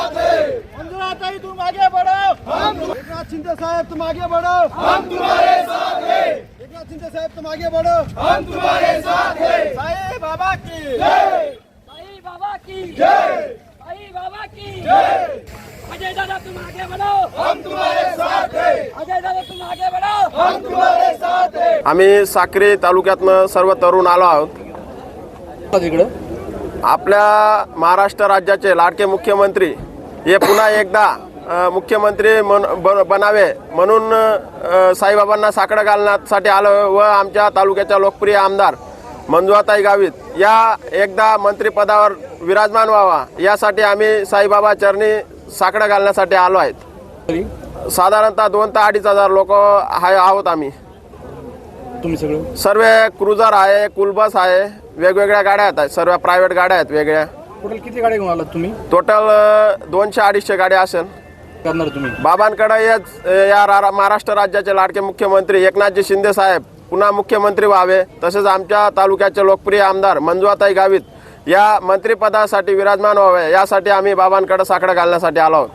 मंजुळाताई तुम आगे बढ़ो एकनाथ शिंदे साहेब तुम आगे बढ़ो हम तुम्हारे साथ हैं एकनाथ शिंदे साहेब तुम आगे बढ़ो हम तुम्हारे साथ हैं साई बाबा की जय साई बाबा की जय साई बाबा की जय अजय दादा तुम आगे बढ़ो हम तुम्हारे साथ हैं अजय दादा तुम आगे बढ़ो हम तुम्हारे साथ हैं आम्ही साक्री तालुक्यातनं सर्व तरुण आलो आहोत. आपल्या महाराष्ट्र राज्याचे लाडके मुख्यमंत्री हे पुन्हा एकदा मुख्यमंत्री मन ब बनावे म्हणून साईबाबांना साकडं घालण्यासाठी आलो व आमच्या तालुक्याच्या लोकप्रिय आमदार मंजुआताई गावित या एकदा मंत्रिपदावर विराजमान व्हावा यासाठी आम्ही साईबाबा चरणी साकडं घालण्यासाठी आलो आहेत. साधारणतः दोन ते अडीच हजार लोक आहे आहोत आम्ही. तुम्ही सगळं? सर्व क्रुझर आहे कुलबस आहे वेगवेगळ्या गाड्या आहेत सर्व प्रायव्हेट गाड्या आहेत वेगळ्या. टोटल किती गाड्या घेऊन आलात तुम्ही? टोटल दोनशे अडीचशे गाड्या असेल. करणार तुम्ही? बाबांकडे याच या रा- महाराष्ट्र राज्याचे लाडके मुख्यमंत्री एकनाथजी शिंदे साहेब पुन्हा मुख्यमंत्री व्हावे. तसेच आमच्या तालुक्याचे लोकप्रिय आमदार मंजुआताई गावित या मंत्रिपदासाठी विराजमान व्हावे. यासाठी आम्ही बाबांकडे साकडं घालण्यासाठी आलो आहोत.